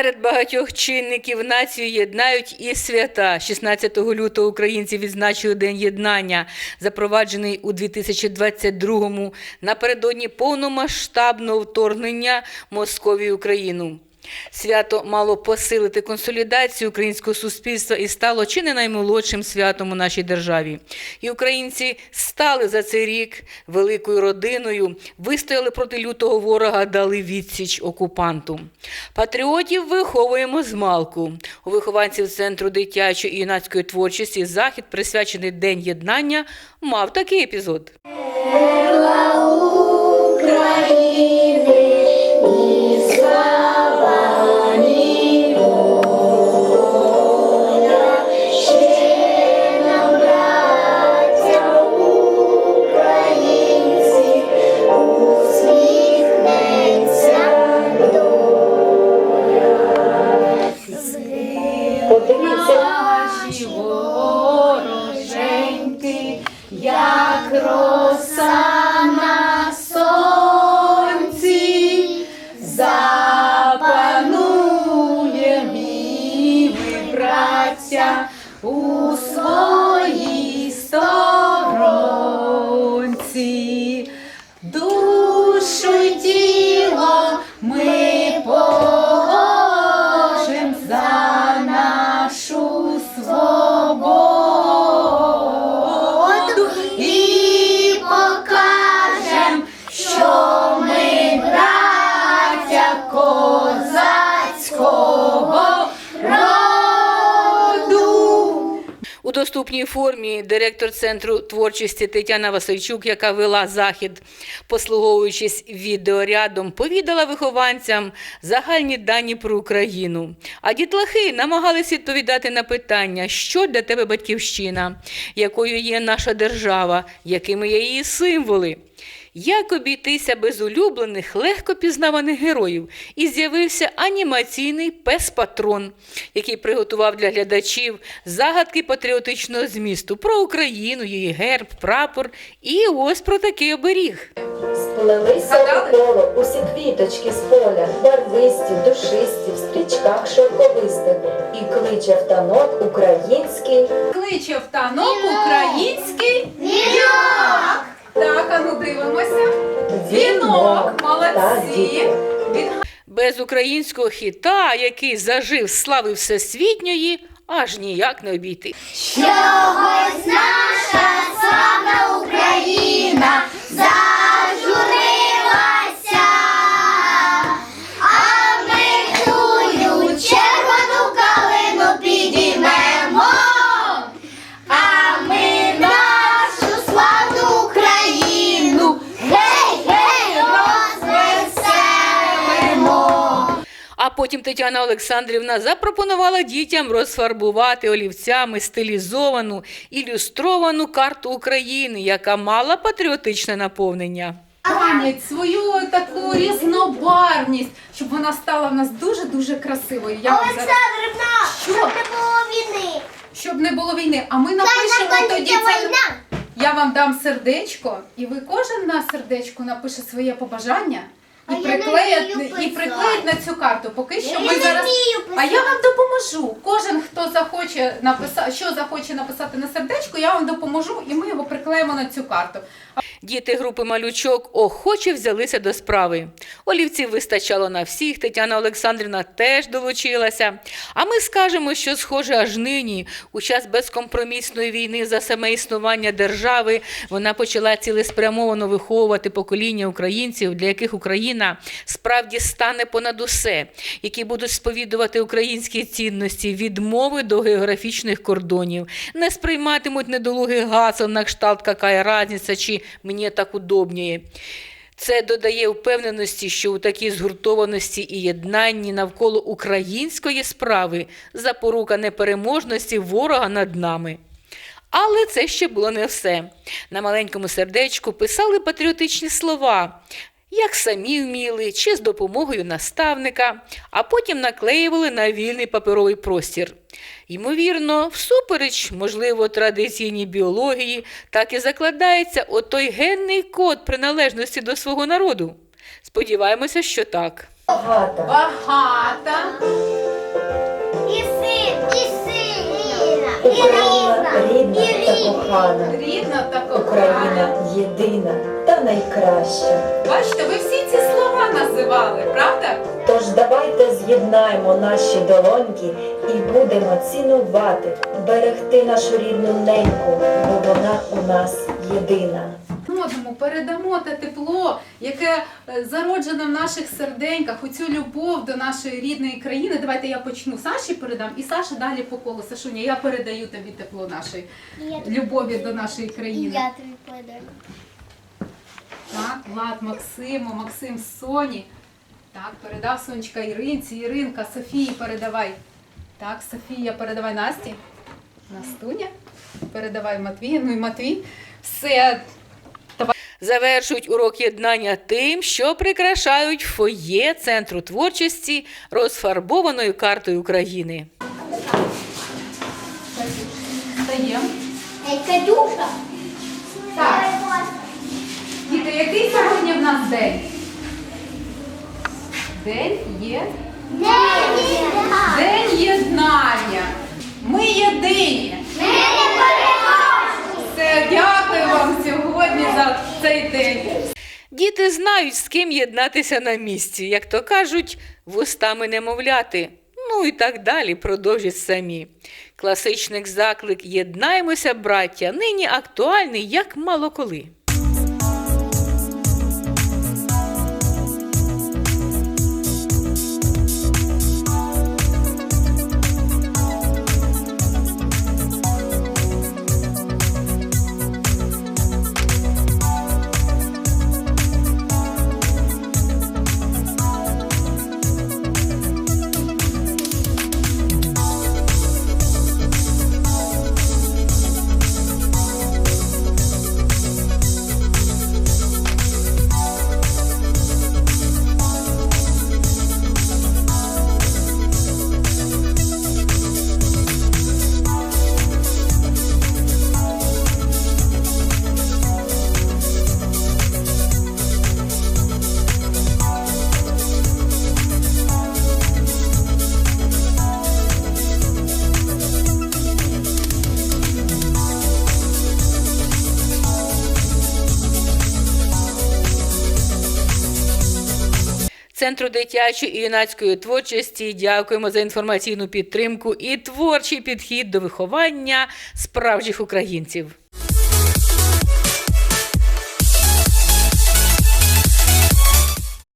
Серед багатьох чинників націю єднають і свята. 16 лютого українці відзначили День єднання, запроваджений у 2022-му напередодні повномасштабного вторгнення Московії Україну. Свято мало посилити консолідацію українського суспільства і стало чи не наймолодшим святом у нашій державі. І українці стали за цей рік великою родиною, вистояли проти лютого ворога, дали відсіч окупанту. Патріотів виховуємо з малку. У вихованців Центру дитячої і юнацької творчості захід, присвячений День єднання, мав такий епізод. Як роса доступній формі директор центру творчості Тетяна Васильчук, яка вела захід, послуговуючись відеорядом, повідала вихованцям загальні дані про Україну. А дітлахи намагались відповідати на питання, що для тебе батьківщина, якою є наша держава, якими є її символи. Як обійтися без улюблених, легко пізнаваних героїв, і з'явився анімаційний пес-патрон, який приготував для глядачів загадки патріотичного змісту про Україну, її герб, прапор і ось про такий оберіг. сплелися у коло усі квіточки з поля, барвисті, душисті, в стрічках шовковистих, і кличе в танок український. Кличе в танок український вінок. Дивимося. Вінок, молодці. Без українського хіта, який зажив слави всесвітньої, аж ніяк не обійти. Чогось наша слава Україна потім Тетяна Олександрівна запропонувала дітям розфарбувати олівцями стилізовану ілюстровану карту України, яка мала патріотичне наповнення. Пам'ять свою таку різнобарвність, щоб вона стала в нас дуже-дуже красивою. Я вам зараз... Олександрівна, Що? щоб не було війни. Щоб не було війни. А ми Хай напишемо тоді це. війна. Я вам дам сердечко, і ви кожен на сердечку напише своє побажання і А я не приклеїть, вмію і писати. приклеїть на цю карту. Поки що Я ми зараз. вмію А я вам допоможу. Кожен, хто захоче написати, що захоче написати на сердечко, я вам допоможу, і ми його приклеїмо на цю карту. Діти групи малючок охоче взялися до справи. Олівців вистачало на всіх, Тетяна Олександрівна теж долучилася. А ми скажемо, що схоже аж нині, у час безкомпромісної війни за саме існування держави, вона почала цілеспрямовано виховувати покоління українців, для яких Україна справді стане понад усе, які будуть сповідувати українські цінності, відмови до географічних кордонів, не сприйматимуть недолугих гасел на кшталт «какая разниця» чи «мені так удобніє». Це додає впевненості, що у такій згуртованості і єднанні навколо української справи запорука непереможності ворога над нами. Але це ще було не все. На маленькому сердечку писали патріотичні слова, як самі вміли, чи з допомогою наставника, а потім наклеювали на вільний паперовий простір. Ймовірно, всупереч, можливо, традиційній біології, так і закладається отой генний код приналежності до свого народу. Сподіваємося, що так. Багата. Багата. І син, і сина, і рідна та кохана. Рідна та кохана. Україна єдина та найкраща. Бачите, ви всі ці слова називали, правда? Тож давайте з'єднаємо наші долоньки і будемо цінувати, берегти нашу рідну неньку, бо вона у нас єдина. Одному передамо те тепло, яке е, зароджене в наших серденьках, оцю любов до нашої рідної країни. Давайте я почну Саші передам, і Саша далі по колу. Сашуня, я передаю тобі тепло нашої любові до нашої країни. Я тобі подарую. Так, Влад Максиму, Максим Соні. Так, передав Сонечка Іринці, Іринка, Софії передавай. Так, Софія, передавай Насті. Настуня. Передавай Матвію. Ну і Матвій. Все. Завершують урок єднання тим, що прикрашають фоє центру творчості розфарбованою картою України. Ей, Катюша. Так. Діти, який сьогодні в нас день? День є. День єднання. Ми єдині. Все, дякую вам сьогодні за цей день. Діти знають, з ким єднатися на місці, як то кажуть, вустами немовляти. Ну і так далі продовжать самі. Класичний заклик Єднаймося, браття, нині актуальний, як мало коли. Центру дитячої і юнацької творчості дякуємо за інформаційну підтримку і творчий підхід до виховання справжніх українців.